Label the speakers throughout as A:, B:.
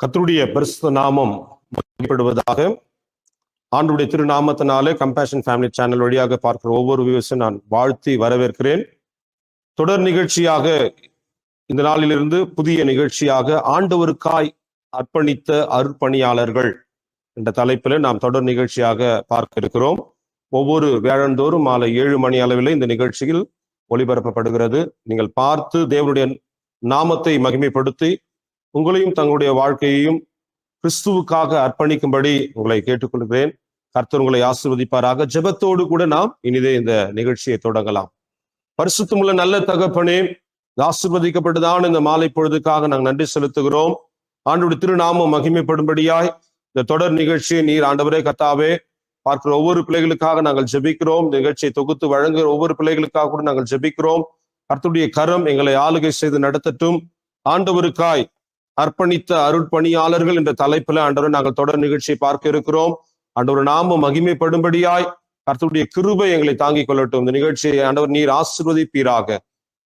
A: கர்த்தருடைய பரிசுத்த நாமம் மகிமைப்படுவதாக ஆண்டுடைய திருநாமத்தினாலே கம்பேஷன் ஃபேமிலி சேனல் வழியாக பார்க்கிற ஒவ்வொரு வியூஸும் நான் வாழ்த்தி வரவேற்கிறேன். தொடர் நிகழ்ச்சியாக இந்த நாளிலிருந்து புதிய நிகழ்ச்சியாக ஆண்டவருக்காய் அர்ப்பணித்த அர்ப்பணியாளர்கள் என்ற தலைப்பில் நாம் தொடர் நிகழ்ச்சியாக பார்க்க இருக்கிறோம். ஒவ்வொரு வேழந்தோறும் மாலை ஏழு மணி அளவில் இந்த நிகழ்ச்சியில் ஒளிபரப்பப்படுகிறது. நீங்கள் பார்த்து தேவனுடைய நாமத்தை மகிமைப்படுத்தி உங்களையும் தங்களுடைய வாழ்க்கையையும் கிறிஸ்துவுக்காக அர்ப்பணிக்கும்படி உங்களை கேட்டுக்கொள்கிறேன். கர்த்தர் உங்களை ஆசிர்வதிப்பாராக. ஜெபத்தோடு கூட நாம் இனிதே இந்த நிகழ்ச்சியை தொடங்கலாம். பரிசுத்தமுள்ள நல்ல தகப்பனே ஆசிர்வதிக்கப்பட்டுதான் இந்த மாலை பொழுதுக்காக நாங்கள் நன்றி செலுத்துகிறோம். ஆண்டோட திருநாமம் மகிமைப்படும்படியாய் இந்த தொடர் நிகழ்ச்சியை நீர் ஆண்டவரே கத்தாவே பார்க்கிற ஒவ்வொரு பிள்ளைகளுக்காக நாங்கள் ஜெபிக்கிறோம். நிகழ்ச்சியை தொகுத்து வழங்குகிற ஒவ்வொரு பிள்ளைகளுக்காக கூட நாங்கள் ஜெபிக்கிறோம். கர்த்தருடைய கரம் எங்களை ஆளுகை செய்து நடத்தட்டும். ஆண்டவருக்காய் அர்ப்பணித்த அருட்பணியாளர்கள் என்ற தலைப்பில் ஆண்டவர் நாங்கள் தொடர் நிகழ்ச்சியை பார்க்க இருக்கிறோம். ஆண்டவர் நாமும் மகிமைப்படும்படியாய் கர்த்தருடைய கிருபை எங்களை தாங்கிக் கொள்ளட்டும். இந்த நிகழ்ச்சியை ஆண்டவர் நீர் ஆசிர்வதிப்பீராக.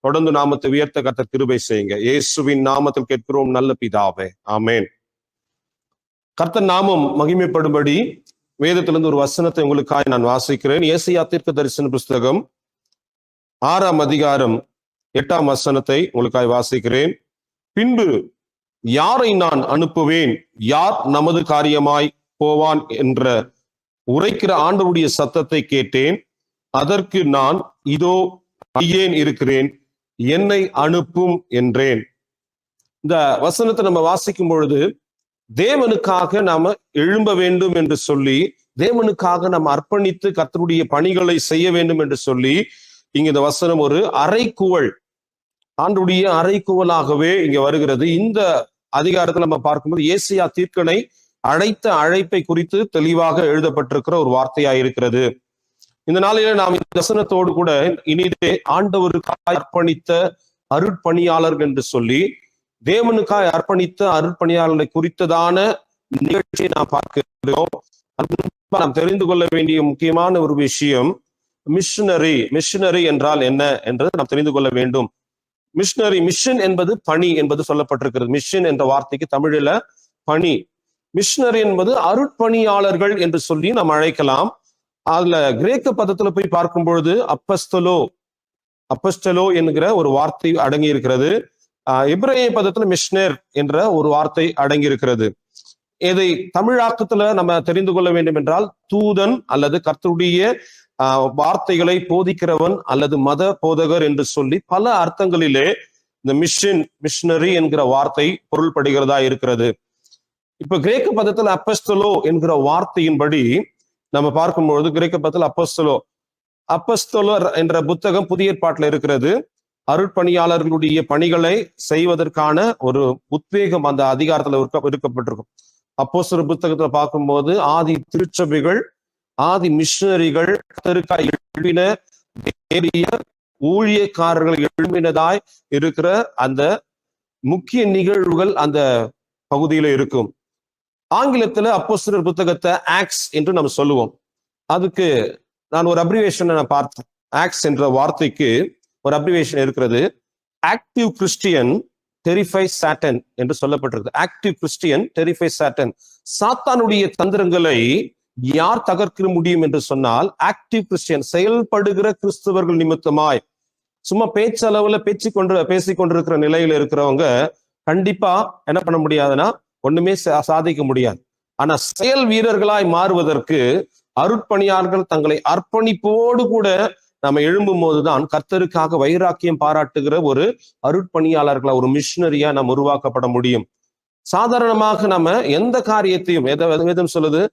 A: தொடர்ந்து நாமத்தை உயர்த்த கர்த்தர் கிருபை செய்யுங்க. இயேசுவின் நாமத்தில் கேட்கிறோம் நல்ல பிதாவே. ஆமேன். கர்த்தர் நாமம் மகிமைப்படும்படி வேதத்திலிருந்து ஒரு வசனத்தை உங்களுக்காய் நான் வாசிக்கிறேன். ஏசியா தீர்க்க தரிசன புஸ்தகம் ஆறாம் அதிகாரம் எட்டாம் வசனத்தை உங்களுக்காய் வாசிக்கிறேன். பின்பு யாரை நான் அனுப்புவேன்? யார் நமது காரியமாய் போவான் என்ற உரைக்கிற ஆண்டவருடைய சத்தத்தை கேட்டேன். அதற்கு நான் இதோ ஏன் இருக்கிறேன். என்னை அனுப்பும் என்றேன். இந்த வசனத்தை நம்ம வாசிக்கும் பொழுது தேவனுக்காக நாம எழும்ப வேண்டும் என்று சொல்லி தேவனுக்காக நாம் அர்ப்பணித்து கத்தருடைய பணிகளை செய்ய வேண்டும் என்று சொல்லி இங்க இந்த வசனம் ஒரு அரைக்குவல் ஆண்டுடைய அறைக்குவலாகவே இங்க வருகிறது. இந்த அதிகாரத்தில் நம்ம பார்க்கும்போது ஏசியா தீர்க்கனை அழைத்த அழைப்பை குறித்து தெளிவாக எழுதப்பட்டிருக்கிற ஒரு வார்த்தையா இருக்கிறது. இந்த நாளில நாம் இந்த தசனத்தோடு கூட இனிதே ஆண்டவருக்காய் அர்ப்பணித்த அருட்பணியாளர்கள் என்று சொல்லி தேவனுக்காய் அர்ப்பணித்த அருட்பணியாளர்களை குறித்ததான நிகழ்ச்சியை நாம் பார்க்கிறோம். நாம் தெரிந்து கொள்ள வேண்டிய முக்கியமான ஒரு விஷயம் மிஷினரி. மிஷினரி என்றால் என்ன? என்றது நாம் தெரிந்து கொள்ள வேண்டும். மிஷினரி மிஷன் என்பது பணி என்பது சொல்லப்பட்டிருக்கிறது. மிஷன் என்ற வார்த்தைக்கு தமிழில பணி. மிஷினரி என்பது அருட்பணியாளர்கள் என்று சொல்லி நாம் அழைக்கலாம். அதுல கிரேக்க பதத்துல போய் பார்க்கும் பொழுது அப்பஸ்தலோ அப்பஸ்டலோ என்கிற ஒரு வார்த்தை அடங்கி இருக்கிறது ஆஹ் இப்ரேய பதத்துல மிஷ்னர் என்ற ஒரு வார்த்தை அடங்கி இருக்கிறது இதை தமிழாக்கத்துல நம்ம தெரிந்து கொள்ள வேண்டும் என்றால் தூதன் அல்லது கர்த்தருடைய வார்த்தைகளை போதிக்கிறவன் அல்லது மத போதகர் என்று சொல்லி பல அர்த்தங்களிலே இந்த மிஷன் மிஷனரி என்கிற வார்த்தை பொருள்படுகிறதா இருக்கிறது. இப்ப கிரேக்க பதத்தில் அப்பஸ்தலோ என்கிற வார்த்தையின்படி நம்ம பார்க்கும்பொழுது கிரேக்க பதத்தில் அப்பஸ்தலோ அப்பஸ்தலர் என்ற புத்தகம் புதிய ஏற்பாட்டில் இருக்கிறது. அருட்பணியாளர்களுடைய பணிகளை செய்வதற்கான ஒரு உத்வேகம் அந்த அதிகாரத்துல இருக்க இருக்கப்பட்டிருக்கும். அப்போஸ்தலர் புத்தகத்துல பார்க்கும்போது ஆதி திருச்சபைகள் ஆதி மிஷினரிகள் கர்த்தருக்காய் எழுப்பின தேடிய ஊழியக்காரர்கள் எழுப்பினதாய் இருக்கிற அந்த முக்கிய நிகழ்வுகள் அந்த பகுதியில இருக்கும். ஆங்கிலத்துல அப்போஸ்தலர் புத்தகத்தை ஆக்ஸ் என்று நம்ம சொல்லுவோம். அதுக்கு நான் ஒரு அப்ரிவேஷனை நான் பார்த்தேன். ஆக்ஸ் என்ற வார்த்தைக்கு ஒரு அப்ரிவேஷன் இருக்கிறது. ஆக்டிவ் கிறிஸ்டியன் டெரிஃபை சாட்டன் என்று சொல்லப்பட்டிருக்கு ஆக்டிவ் கிறிஸ்டியன் டெரிஃபை சாட்டன். சாத்தானுடைய தந்திரங்களை யார் தகர்க்க முடியும் என்று சொன்னால் ஆக்டிவ் கிறிஸ்டியன் செயல்படுகிற கிறிஸ்தவர்கள் நிமித்தமாய். சும்மா பேச்சளவுல பேச்சு கொண்டு பேசிக் கொண்டிருக்கிற நிலையில இருக்கிறவங்க கண்டிப்பா என்ன பண்ண முடியாதுன்னா ஒண்ணுமே சாதிக்க முடியாது. ஆனா செயல் வீரர்களாய் மாறுவதற்கு அருட்பணியாளர்கள் தங்களை அர்ப்பணிப்போடு கூட நம்ம எழும்பும் போதுதான் கர்த்தருக்காக வைராக்கியம் பாராட்டுகிற ஒரு அருட்பணியாளர்களா ஒரு மிஷினரியா நம்ம உருவாக்கப்பட முடியும். சாதாரணமாக நம்ம எந்த காரியத்தையும் எதை வேதம் சொல்லுது?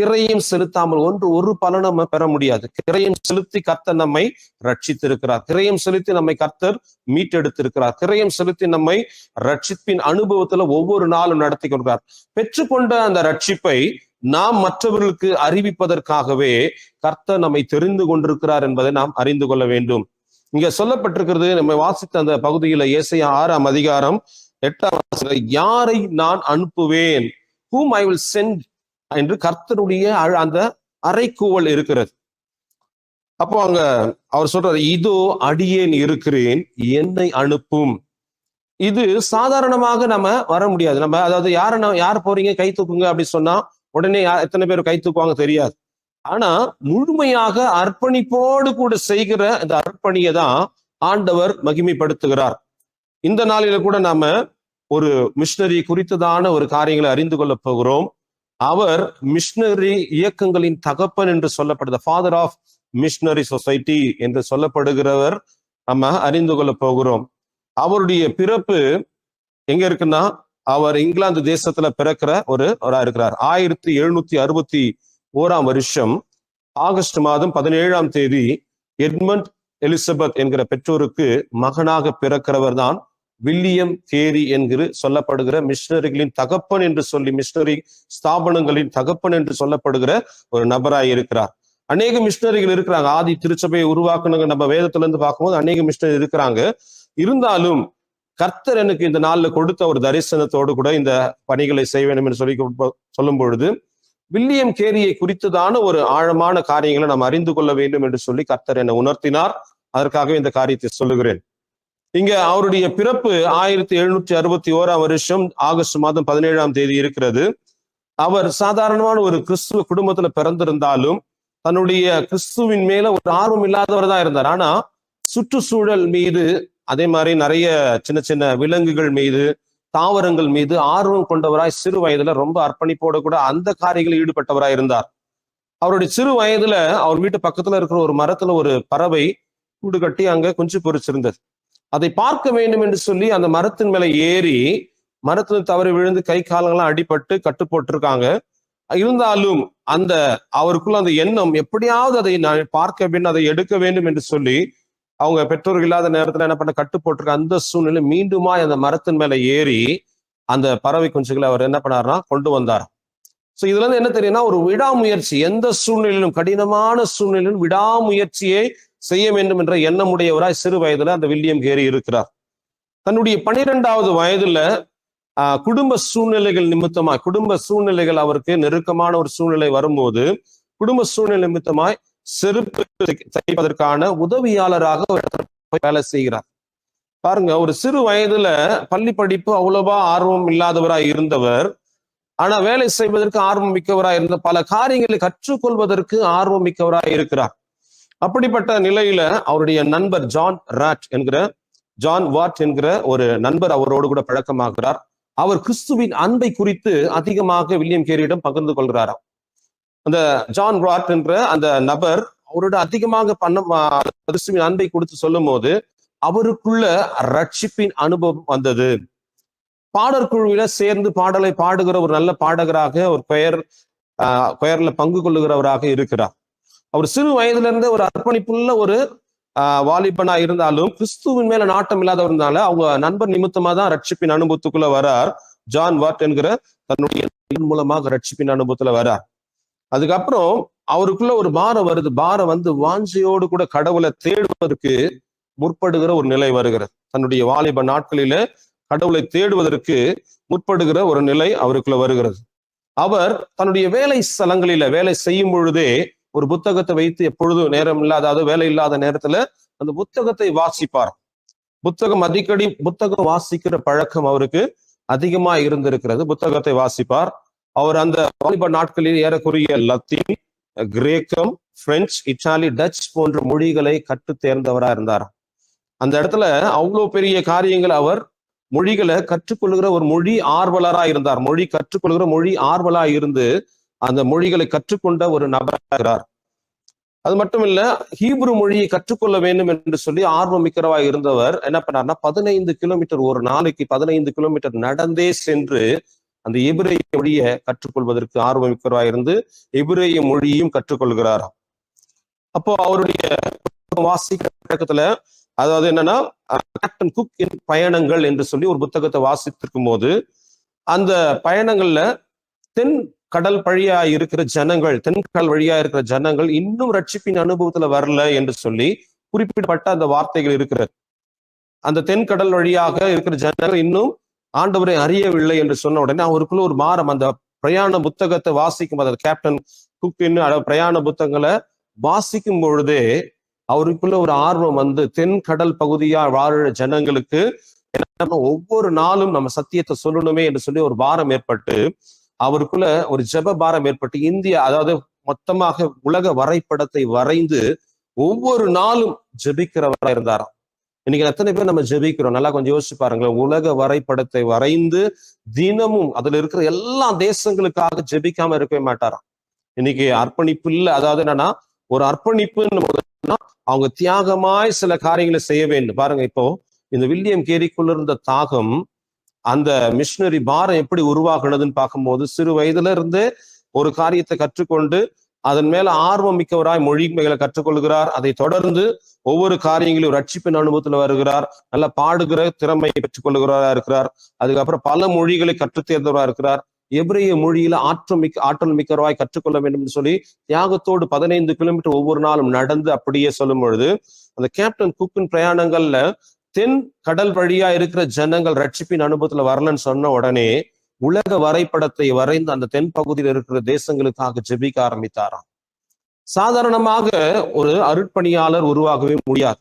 A: கிரையும் செலுத்தாமல் ஒன்று ஒரு பலன் நம்ம பெற முடியாது. கிரையும் செலுத்தி கர்த்தர் நம்மை ரட்சித்திருக்கிறார். கிரையும் செலுத்தி நம்மை கர்த்தர் மீட்டெடுத்திருக்கிறார். கிரையும் செலுத்தி நம்மை ரட்சிப்பின் அனுபவத்துல ஒவ்வொரு நாளும் நடத்தி கொள்கிறார். பெற்றுக்கொண்ட அந்த ரட்சிப்பை நாம் மற்றவர்களுக்கு அறிவிப்பதற்காகவே கர்த்தர் நம்மை தெரிந்து கொண்டிருக்கிறார் என்பதை நாம் அறிந்து கொள்ள வேண்டும். இங்க சொல்லப்பட்டிருக்கிறது நம்ம வாசித்த அந்த பகுதியில ஏசையா ஆறாம் அதிகாரம் எட்டாம் யாரை நான் அனுப்புவேன்? ஹூம் ஐ வில் சென்ட் என்று கர்த்தருடைய அந்த அறைக்கூவல் இருக்கிறது. அப்போ அங்க அவர் சொல்றாரு இதோ அடியேன் இருக்கிறேன் என்னை அனுப்பும். இது சாதாரணமாக நம்ம வர முடியாது. நம்ம அதாவது யார யார் போறீங்க கை தூக்குங்க அப்படின்னு சொன்னா உடனே எத்தனை பேர் கை தூக்குவாங்க தெரியாது. ஆனா முழுமையாக அர்ப்பணிப்போடு கூட செய்கிற இந்த அர்ப்பணியை தான் ஆண்டவர் மகிமைப்படுத்துகிறார். இந்த நாளில கூட நாம ஒரு மிஷினரி குறித்ததான ஒரு காரியங்களை அறிந்து கொள்ள போகிறோம். அவர் மிஷினரி இயக்கங்களின் தகப்பன் என்று சொல்லப்படுத. ஃபாதர் ஆஃப் மிஷினரி சொசைட்டி என்று சொல்லப்படுகிறவர் நம்ம அறிந்து கொள்ள போகிறோம். அவருடைய பிறப்பு எங்க இருக்குன்னா அவர் இங்கிலாந்து தேசத்துல பிறக்கிற ஒரு இருக்கிறார். ஆயிரத்தி எழுநூத்தி அறுபத்தி ஓராம் வருஷம் ஆகஸ்ட் மாதம் பதினேழாம் தேதி எட்மண்ட் எலிசபெத் என்கிற பெற்றோருக்கு மகனாக பிறக்கிறவர் தான் வில்லியம் கேரி என்கிற சொல்லப்படுகிற மிஷினரிகளின் தகப்பன் என்று சொல்லி மிஷினரி ஸ்தாபனங்களின் தகப்பன் என்று சொல்லப்படுகிற ஒரு நபராய் இருக்கிறார். அநேக மிஷினரிகள் இருக்கிறாங்க. ஆதி திருச்சபையை உருவாக்குனங்க நம்ம வேதத்துல இருந்து பார்க்கும்போது அநேக மிஷினரி இருக்கிறாங்க. இருந்தாலும் கர்த்தர் எனக்கு இந்த நாள்ல கொடுத்த ஒரு தரிசனத்தோடு கூட இந்த பணிகளை செய்ய வேண்டும் என்று சொல்லி சொல்லும் பொழுது வில்லியம் கேரியை குறித்ததான ஒரு ஆழமான காரியங்களை நாம் அறிந்து கொள்ள வேண்டும் என்று சொல்லி கர்த்தர் என்னை உணர்த்தினார். அதற்காகவே இந்த காரியத்தை சொல்லுகிறேன். இங்க அவருடைய பிறப்பு ஆயிரத்தி எழுநூற்றி அறுபத்தி ஓராம் வருஷம் ஆகஸ்ட் மாதம் பதினேழாம் தேதி இருக்கிறது. அவர் சாதாரணமான ஒரு கிறிஸ்துவ குடும்பத்துல பிறந்திருந்தாலும் தன்னுடைய கிறிஸ்துவின் மேல ஒரு ஆர்வம் இல்லாதவர் தான் இருந்தார். ஆனா சுற்றுச்சூழல் மீது அதே மாதிரி நிறைய சின்ன சின்ன விலங்குகள் மீது தாவரங்கள் மீது ஆர்வம் கொண்டவராய் சிறு வயதுல ரொம்ப அர்ப்பணிப்போட கூட அந்த காரியங்களில் ஈடுபட்டவராய் இருந்தார். அவருடைய சிறு வயதுல அவர் வீட்டு பக்கத்துல இருக்கிற ஒரு மரத்துல ஒரு பறவை கூடு கட்டி அங்க குஞ்சு பொரிச்சிருந்தது. அதை பார்க்க வேண்டும் என்று சொல்லி அந்த மரத்தின் மேல ஏறி மரத்துல தவறி விழுந்து கை காலங்கள்லாம் அடிபட்டு கட்டு போட்டிருக்காங்க இருந்தாலும் அந்த அவருக்குள்ள அந்த எண்ணம் எப்படியாவது அதை நான் பார்க்க வேண்டும் அதை எடுக்க வேண்டும் என்று சொல்லி அவங்க பெற்றோர்கள் இல்லாத நேரத்துல என்ன பண்ண கட்டு போட்டிருக்க அந்த சூழ்நிலை மீண்டுமா அந்த மரத்தின் மேல ஏறி அந்த பறவை குஞ்சுகளை அவர் என்ன பண்ணாருன்னா கொண்டு வந்தார். சோ இதுல இருந்து என்ன தெரியும்னா ஒரு விடாமுயற்சி எந்த சூழ்நிலையிலும் கடினமான சூழ்நிலையிலும் விடாமுயற்சியை செய்ய வேண்டும் என்ற எண்ணமுடையவராய் சிறு வயதுல அந்த வில்லியம் கேரி இருக்கிறார். தன்னுடைய பனிரெண்டாவது வயதுல ஆஹ், குடும்ப சூழ்நிலைகள் நிமித்தமாய் குடும்ப சூழ்நிலைகள் அவருக்கு நெருக்கமான ஒரு சூழ்நிலை வரும்போது குடும்ப சூழ்நிலை நிமித்தமாய் செருப்பு தைப்பதற்கான உதவியாளராக வேலை செய்கிறார். பாருங்க ஒரு சிறு வயதுல பள்ளி படிப்பு அவ்வளவா ஆர்வம் இல்லாதவராய் இருந்தவர் ஆனா வேலை செய்வதற்கு ஆர்வம் மிக்கவராய் இருந்த பல காரியங்களை கற்றுக்கொள்வதற்கு ஆர்வம் மிக்கவராய் இருக்கிறார். அப்படிப்பட்ட நிலையில அவருடைய நண்பர் ஜான் ராட் என்கிற ஜான் வாட் என்கிற ஒரு நண்பர் அவரோடு கூட பழக்கமாகிறார். அவர் கிறிஸ்துவின் அன்பை குறித்து அதிகமாக வில்லியம் கேரியிடம் பகிர்ந்து கொள்கிறாராம். அந்த ஜான் வாட் என்ற அந்த நபர் அவரோட அதிகமாக பண்ண கிறிஸ்துவின் அன்பை கொடுத்து சொல்லும் போது அவருக்குள்ள ரட்சிப்பின் அனுபவம் வந்தது. பாடற் குழுவில சேர்ந்து பாடலை பாடுகிற ஒரு நல்ல பாடகராக ஒரு பெயர் ஆஹ், பெயர்ல பங்கு கொள்ளுகிறவராக இருக்கிறார். அவர் சிறு வயதுல ஒரு அர்ப்பணிப்புள்ள ஒரு ஆஹ், வாலிபனா இருந்தாலும் கிறிஸ்துவின் மேல நாட்டம் இல்லாதவர்னால அவங்க நண்பர் நிமித்தமா தான் ரட்சிப்பின் அனுபவத்துக்குள்ள வரார். ஜான் வாட் என்கிற தன்னுடைய மூலமாக ரட்சிப்பின் அனுபவத்துல வரார். அதுக்கப்புறம் அவருக்குள்ள ஒரு பாரம் வருது. பாரம் வந்து வாஞ்சியோடு கூட கடவுளை தேடுவதற்கு முற்படுகிற ஒரு நிலை வருகிறது. தன்னுடைய வாலிப நாட்களில கடவுளை தேடுவதற்கு முற்படுகிற ஒரு நிலை அவருக்குள்ள வருகிறது. அவர் தன்னுடைய வேலை ஸ்தலங்களில வேலை செய்யும் பொழுதே ஒரு புத்தகத்தை வைத்து எப்பொழுதும் நேரம் இல்லாத அதாவது வேலை இல்லாத நேரத்துல அந்த புத்தகத்தை வாசிப்பார். புத்தகம் அடிக்கடி புத்தகம் வாசிக்கிற பழக்கம் அவருக்கு அதிகமா இருந்திருக்கிறது. புத்தகத்தை வாசிப்பார். அவர் அந்த வாலிப நாட்களில் ஏறக்குரிய லத்தீன் கிரேக்கம் பிரெஞ்சு இத்தாலி டச் போன்ற மொழிகளை கற்று தேர்ந்தவரா இருந்தார். அந்த இடத்துல அவ்வளவு பெரிய காரியங்கள் அவர் மொழிகளை கற்றுக்கொள்கிற ஒரு மொழி ஆர்வலரா இருந்தார். மொழி கற்றுக்கொள்கிற மொழி ஆர்வலா இருந்து அந்த மொழிகளை கற்றுக்கொண்ட ஒரு நபராகிறார். அது மட்டும் இல்ல ஹீப்ரு மொழியை கற்றுக்கொள்ள வேண்டும் என்று சொல்லி ஆர்வம் மிக்கிறவா இருந்தவர் என்ன பண்ணார்னா பதினைந்து கிலோமீட்டர் ஒரு நாளைக்கு பதினைந்து கிலோமீட்டர் நடந்தே சென்று அந்த எபிரேய மொழியை கற்றுக்கொள்வதற்கு ஆர்வம் மிக்கிறவா இருந்து எபிரேய மொழியையும் கற்றுக்கொள்கிறார். அப்போ அவருடைய வாசிக்கிற பழக்கத்துல அதாவது என்னன்னா கேப்டன் குக் இன் பயணங்கள் என்று சொல்லி ஒரு புத்தகத்தை வாசித்திருக்கும் போது அந்த பயணங்கள்ல தென் கடல் வழியா இருக்கிற ஜனங்கள் தென்கடல் வழியா இருக்கிற ஜனங்கள் இன்னும் ரட்சிப்பின் அனுபவத்துல வரல என்று சொல்லி குறிப்பிடப்பட்ட அந்த வார்த்தைகள் இருக்கிறது. அந்த தென்கடல் வழியாக இருக்கிற ஜனங்கள் இன்னும் ஆண்டவரை அறியவில்லை என்று சொன்ன உடனே அவருக்குள்ள ஒரு மாறம் அந்த பிரயாண புத்தகத்தை வாசிக்கும் போது கேப்டன் குக் இன்னும் பிரயாண புத்தகங்களை வாசிக்கும் பொழுதே அவருக்குள்ள ஒரு ஆர்வம் வந்து தென்கடல் பகுதியா வாழ ஜனங்களுக்கு ஒவ்வொரு நாளும் நம்ம சத்தியத்தை சொல்லணுமே என்று சொல்லி ஒரு வாரம் ஏற்பட்டு அவருக்குள்ள ஒரு ஜெப பாரம் ஏற்பட்டு இந்தியா அதாவது மொத்தமாக உலக வரைபடத்தை வரைந்து ஒவ்வொரு நாளும் ஜெபிக்கிறவரா இருந்தாராம். இன்னைக்கு எத்தனை பேர் நம்ம ஜெபிக்கிறோம்? நல்லா கொஞ்சம் யோசிச்சு பாருங்களேன். உலக வரைபடத்தை வரைந்து தினமும் அதுல இருக்கிற எல்லா தேசங்களுக்காக ஜெபிக்காம இருக்கவே மாட்டாராம். இன்னைக்கு அர்ப்பணிப்பு இல்ல. அதாவது என்னன்னா ஒரு அர்ப்பணிப்புன்னு அவங்க தியாகமாய் சில காரியங்களை செய்ய வேண்டும். பாருங்க இப்போ இந்த வில்லியம் கேரிக்குள்ள இருந்த தாகம் அந்த மிஷினரி பாரம் எப்படி உருவாகினதுன்னு பார்க்கும்போது சிறு வயதுல இருந்தே ஒரு காரியத்தை கற்றுக்கொண்டு அதன் மேல ஆர்வம் மிக்கவராய் மொழிமைகளை கற்றுக்கொள்கிறார். அதை தொடர்ந்து ஒவ்வொரு காரியங்களையும் ரட்சிப்பின் அனுபவத்துல வருகிறார். நல்லா பாடுகிற திறமையை பெற்றுக்கொள்கிறாரா இருக்கிறார். அதுக்கப்புறம் பல மொழிகளை கற்றுத் தேர்ந்தவராக இருக்கிறார். எபிரேய மொழியில ஆற்றல் மிக்க ஆற்றல் மிக்கவராய் கற்றுக்கொள்ள வேண்டும் என்று சொல்லி தியாகத்தோடு பதினைந்து கிலோமீட்டர் ஒவ்வொரு நாளும் நடந்து அப்படியே சொல்லும் பொழுது அந்த கேப்டன் குக்கின் பிரயாணங்கள்ல தென் கடல் வழியா இருக்கிற ஜனங்கள் ரட்சிப்பின் அனுபவத்துல வரலன்னு சொன்ன உடனே உலக வரைபடத்தை வரைந்து அந்த தென் பகுதியில் இருக்கிற தேசங்களுக்காக ஜெபிக்க ஆரம்பித்தாராம். சாதாரணமாக ஒரு அருட்பணியாளர் உருவாகவே முடியாது.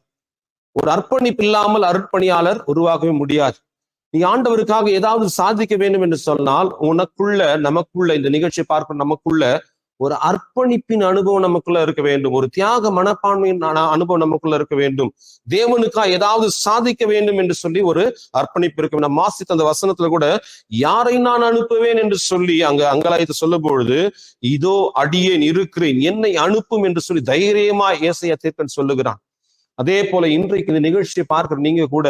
A: ஒரு அர்ப்பணிப்பு இல்லாமல் அருட்பணியாளர் உருவாகவே முடியாது. நீ ஆண்டவருக்காக ஏதாவது சாதிக்க வேண்டும் என்று சொன்னால் உனக்குள்ள நமக்குள்ள இந்த நிகழ்ச்சியை பார்க்க நமக்குள்ள ஒரு அர்ப்பணிப்பின் அனுபவம் நமக்குள்ள இருக்க வேண்டும். ஒரு தியாக மனப்பான்மையின் அனுபவம் நமக்குள்ள இருக்க வேண்டும். தேவனுக்கா ஏதாவது சாதிக்க வேண்டும் என்று சொல்லி ஒரு அர்ப்பணிப்பு இருக்க வேண்டும் மாசித்த அந்த வசனத்துல கூட யாரை நான் அனுப்புவேன் என்று சொல்லி அங்க அங்கலாயத்தை சொல்லும் பொழுது இதோ அடியேன் இருக்கிறேன் என்னை அனுப்பும் என்று சொல்லி தைரியமா ஏசையா தீர்க்கன் சொல்லுகிறான். அதே போல இன்றைக்கு இந்த நிகழ்ச்சியை பார்க்கிற நீங்க கூட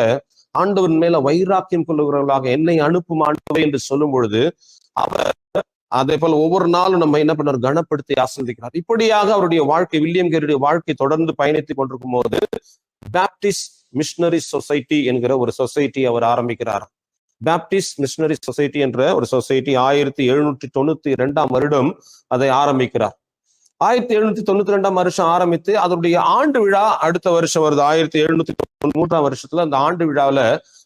A: ஆண்டவன் மேல வைராக்கியம் கொள்ளுகிறவர்களாக என்னை அனுப்பும் ஆண்டவை என்று சொல்லும் பொழுது அவர் அதே போல ஒவ்வொரு நாளும் நம்ம என்ன பண்ணார் கனப்படுத்தி ஆசிர்வதிக்கிறார். இப்படியாக அவருடைய வாழ்க்கை வில்லியம் கேருடைய வாழ்க்கை தொடர்ந்து பயணித்துக் கொண்டிருக்கும் போது பேப்டிஸ்ட் மிஷனரி சொசைட்டி என்கிற ஒரு சொசைட்டி அவர் ஆரம்பிக்கிறார். பேப்டிஸ்ட் மிஷனரி சொசைட்டி என்ற ஒரு சொசைட்டி ஆயிரத்தி எழுநூற்றி தொண்ணூத்தி இரண்டாம் வருடம் அதை ஆரம்பிக்கிறார். ஆயிரத்தி எழுநூத்தி தொண்ணூத்தி ரெண்டாம் வருஷம் ஆரம்பித்து அதனுடைய ஆண்டு விழா அடுத்த வருஷம் வருது. ஆயிரத்தி எழுநூத்தி தொண்ணூத்தி மூன்றாம் வருஷத்துல அந்த ஆண்டு விழாவுல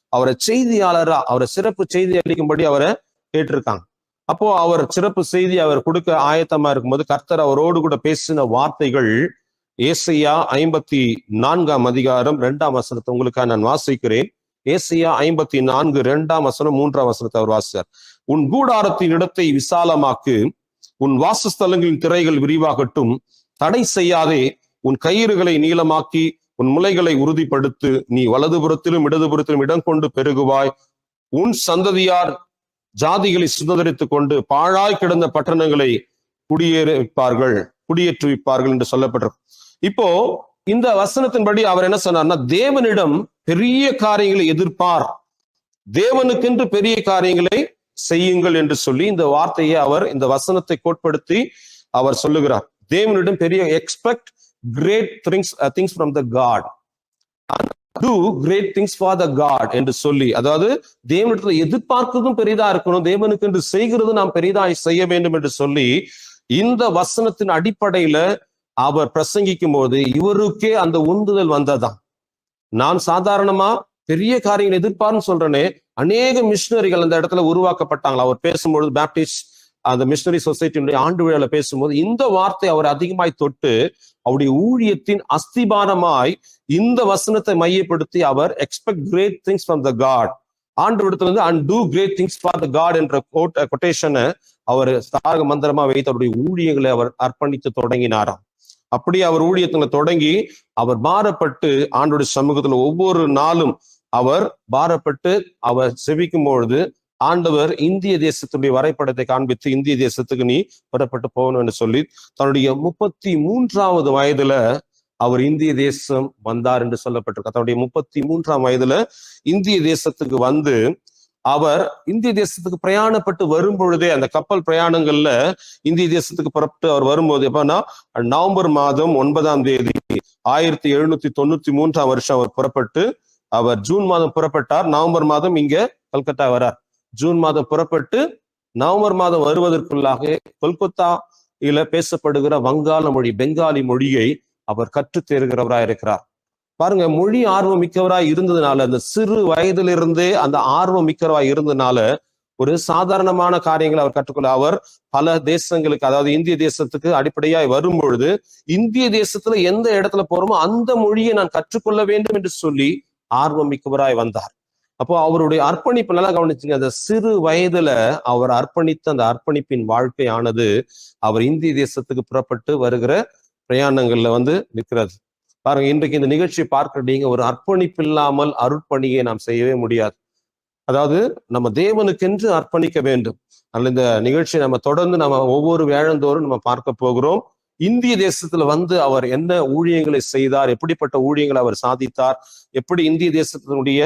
A: அவரை செய்தியாளரா அவரை சிறப்பு செய்தி அளிக்கும்படி அவரை கேட்டிருக்காங்க. அப்போ அவர் சிறப்பு செய்தி அவர் கொடுக்க ஆயத்தமா இருக்கும்போது கர்த்தர் அவரோடு கூட பேசின வார்த்தைகள் ஏசையா ஐம்பத்தி நான்காம் அதிகாரம் இரண்டாம் வசனத்தை உங்களுக்காக நான் வாசிக்கிறேன். ஏசையா ஐம்பத்தி நான்கு இரண்டாம் வசனம் மூன்றாம் வசனத்தை அவர் வாசித்தார். உன் கூடாரத்தின் இடத்தை விசாலமாக்கு உன் வாசஸ்தலங்களின் திரைகள் விரிவாகட்டும். தடை செய்யாதே உன் கயிறுகளை நீளமாக்கி உன் முலைகளை உறுதிப்படுத்து. நீ வலதுபுறத்திலும் இடதுபுறத்திலும் இடம் கொண்டு பெருகுவாய். உன் சந்ததியார் ஜாதிகளை சுதந்திரித்துக் கொண்டு பாழாய் கிடந்த பட்டணங்களை குடியேறிப்பார்கள் குடியேற்றுவிப்பார்கள் என்று சொல்லப்பட்டிருக்கு இப்போ இந்த வசனத்தின்படி அவர் என்ன சொன்னார்னா தேவனிடம் பெரிய காரியங்களை எதிர்ப்பார். தேவனுக்கென்று பெரிய காரியங்களை செய்யுங்கள் என்று சொல்லி இந்த வார்த்தையை அவர் இந்த வசனத்தை கோட்படுத்தி அவர் சொல்லுகிறார். தேவனிடம் பெரிய expect great things things from the God do great things for the God என்று சொல்லி அதாவது தேவனிடத்துல எதிர்பார்க்கிறதும் பெரிதா இருக்கணும் தேவனுக்கு என்று செய்கிறது நாம் பெரிதா செய்ய வேண்டும் என்று சொல்லி இந்த வசனத்தின் அடிப்படையில அவர் பிரசங்கிக்கும் போது இவருக்கே அந்த உந்துதல் வந்ததான் நான் சாதாரணமா பெரிய காரியங்கள் எதிர்பார்ன்னு சொல்றேனே அநேக மிஷினரிகள் அந்த இடத்துல உருவாக்கப்பட்டாங்களா? அவர் பேசும்பொழுது பேப்டிஸ்ட் அந்த மிஷனரி சொசைட்டியுடைய ஆண்டு விழாவில் பேசும்போது இந்த வார்த்தை அவர் அதிகமாய் தொட்டு அவருடைய ஊழியத்தின் அஸ்திபாரமாய் இந்த வசனத்தை மையப்படுத்தி அவர் expect great things from the God ஆண்டு ஆண்டவரிடத்துல இருந்து and do great things for the God என்ற கோட் கொட்டேஷனை அவர் தாரக மந்திரமா வைத்து அவருடைய ஊழியங்களை அவர் அர்ப்பணித்து தொடங்கினாராம். அப்படி அவர் ஊழியத்துல தொடங்கி அவர் பாரப்பட்டு ஆண்டோட சமூகத்துல ஒவ்வொரு நாளும் அவர் பாரப்பட்டு அவர் செவிக்கும் பொழுது ஆண்டவர் இந்திய தேசத்துடைய வரைபடத்தை காண்பித்து இந்திய தேசத்துக்கு நீ புறப்பட்டு போகணும் என்று சொல்லி தன்னுடைய முப்பத்தி மூன்றாவது வயதுல அவர் இந்திய தேசம் வந்தார் என்று சொல்லப்பட்டிருக்கு. தன்னுடைய முப்பத்தி மூன்றாம் வயதுல இந்திய தேசத்துக்கு வந்து அவர் இந்திய தேசத்துக்கு பிரயாணப்பட்டு வரும் பொழுதே அந்த கப்பல் பிரயாணங்கள்ல இந்திய தேசத்துக்கு புறப்பட்டு அவர் வரும்போது எப்பன்னா நவம்பர் மாதம் ஒன்பதாம் தேதி ஆயிரத்தி எழுநூத்தி தொண்ணூத்தி மூன்றாம் வருஷம் அவர் புறப்பட்டு அவர் ஜூன் மாதம் புறப்பட்டார். நவம்பர் மாதம் இங்க கல்கத்தா வரார். ஜூன் மாதம் புறப்பட்டு நவம்பர் மாதம் வருவதற்குள்ளாக கொல்கத்தாயில பேசப்படுகிற வங்காள மொழி பெங்காலி மொழியை அவர் கற்றுத் தேர்கிறவராய் இருக்கிறார். பாருங்க மொழி ஆர்வம் மிக்கவராய் இருந்ததுனால அந்த சிறு வயதிலிருந்தே அந்த ஆர்வம் மிக்கவராய் இருந்ததுனால ஒரு சாதாரணமான காரியங்களை அவர் கற்றுக்கொள்ள அவர் பல தேசங்களுக்கு அதாவது இந்திய தேசத்துக்கு அடிப்படையாய் வரும் பொழுது இந்திய தேசத்துல எந்த இடத்துல போறோமோ அந்த மொழியை நான் கற்றுக்கொள்ள வேண்டும் என்று சொல்லி ஆர்வம் மிக்கவராய் வந்தார். அப்போ அவருடைய அர்ப்பணிப்பு நல்லா கவனிச்சுங்க. அந்த சிறு வயதுல அவர் அர்ப்பணித்த அந்த அர்ப்பணிப்பின் வாழ்க்கையானது அவர் இந்திய தேசத்துக்கு புறப்பட்டு வருகிற பிரயாணங்கள்ல வந்து நிற்கிறது. பாருங்க இன்றைக்கு இந்த நிகழ்ச்சியை பார்க்கிற நீங்க ஒரு அர்ப்பணிப்பு இல்லாமல் அருட்பணியை நாம் செய்யவே முடியாது. அதாவது நம்ம தேவனுக்கென்று அர்ப்பணிக்க வேண்டும். அதில் இந்த நிகழ்ச்சியை நம்ம தொடர்ந்து நம்ம ஒவ்வொரு வேழந்தோறும் நம்ம பார்க்க போகிறோம். இந்திய தேசத்துல வந்து அவர் என்ன ஊழியங்களை செய்தார் எப்படிப்பட்ட ஊழியங்களை அவர் சாதித்தார் எப்படி இந்திய தேசத்தினுடைய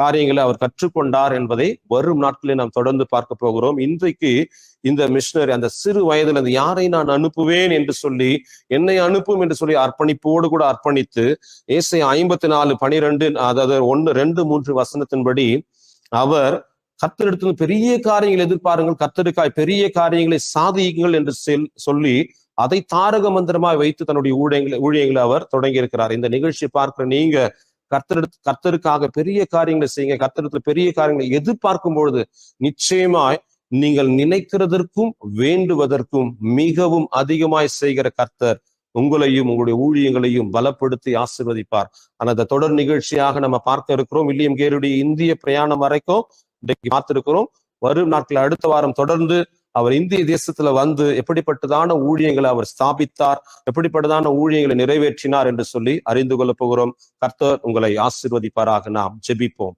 A: காரியங்களை அவர் கற்றுக்கொண்டார் என்பதை வரும் நாட்களில் நாம் தொடர்ந்து பார்க்க போகிறோம். இன்றைக்கு இந்த மிஷினரி அந்த சிறு வயதுல அந்த யாரை நான் அனுப்புவேன் என்று சொல்லி என்னை அனுப்பும் என்று சொல்லி அர்ப்பணிப்போடு கூட அர்ப்பணித்து ஏசை ஐம்பத்தி நாலு பனிரெண்டு அதாவது ஒன்று ரெண்டு மூன்று வசனத்தின்படி அவர் கத்தெடுத்து பெரிய காரியங்களை எதிர்பாருங்கள் கத்தருக்காய் பெரிய காரியங்களை சாதியுங்கள் என்று செல்- சொல்லி அதை தாரக மந்திரமாய் வைத்து தன்னுடைய ஊழியங்களை ஊழியங்களை அவர் தொடங்கி இருக்கிறார் இந்த நிகழ்ச்சியை பார்க்கிற நீங்க கர்த்தர் கர்த்தருக்காக பெரிய காரியங்களை செய்யுங்க. கர்த்தரிடத்துல பெரிய காரியங்களை எதிர்பார்க்கும் பொழுது நிச்சயமாய் நீங்கள் நினைக்கிறதற்கும் வேண்டுவதற்கும் மிகவும் அதிகமாய் செய்கிற கர்த்தர் உங்களையும் உங்களுடைய ஊழியங்களையும் பலப்படுத்தி ஆசிர்வதிப்பார். ஆனா அந்த தொடர் நிகழ்ச்சியாக நம்ம பார்க்க இருக்கிறோம். வில்லியம் கேருடைய இந்திய பிரயாணம் வரைக்கும் இன்றைக்கு பார்த்திருக்கிறோம். வரும் நாட்கள் அடுத்த வாரம் தொடர்ந்து அவர் இந்திய தேசத்துல வந்து எப்படிப்பட்டதான ஊழியங்களை அவர் ஸ்தாபித்தார் எப்படிப்பட்டதான ஊழியங்களை நிறைவேற்றினார் என்று சொல்லி அறிந்து கொள்ள போகிறோம். கர்த்தர் உங்களை ஆசிர்வதிப்பாராக. நாம் ஜெபிப்போம்.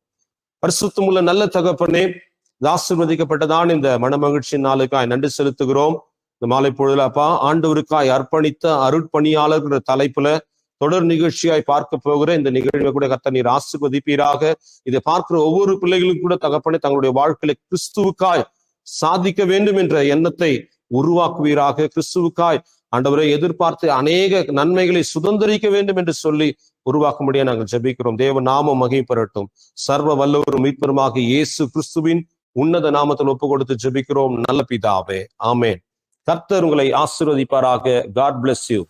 A: பரிசுத்தமுள்ள நல்ல தகப்பனே ஆசிர்வதிக்கப்பட்டதான் இந்த மனமகிழ்ச்சி நாளுக்காய் நன்றி செலுத்துகிறோம். இந்த மாலை பொழுதுலப்பா ஆண்டவருக்காய் அர்ப்பணித்த அருட்பணியாளர்கிற தலைப்புல தொடர் நிகழ்ச்சியாய் பார்க்க போகிற இந்த நிகழ்வை கூட கர்த்தர் நீர் ஆசிர்வதிப்பீராக. இதை பார்க்கிற ஒவ்வொரு பிள்ளைகளுக்கும் கூட தகப்பனே தங்களுடைய வாழ்க்கையில கிறிஸ்துவுக்காய் சாதிக்க வேண்டும் என்ற எண்ணத்தை உருவாக்குவீராக. கிறிஸ்துவுக்காய் ஆண்டவரை எதிர்பார்த்து அநேக நன்மைகளை சுதந்திரிக்க வேண்டும் என்று சொல்லி உருவாக்கும்படியா நாங்கள் ஜெபிக்கிறோம். தேவ நாமம் மகிழ்பெறட்டும் சர்வ வல்லவரும் மீட்பருமாக இயேசு கிறிஸ்துவின் உன்னத நாமத்தில் ஒப்பு கொடுத்து ஜெபிக்கிறோம். நல்ல பிதாவே ஆமேன். கர்த்தர் உங்களை ஆசிர்வதிப்பாராக. God bless you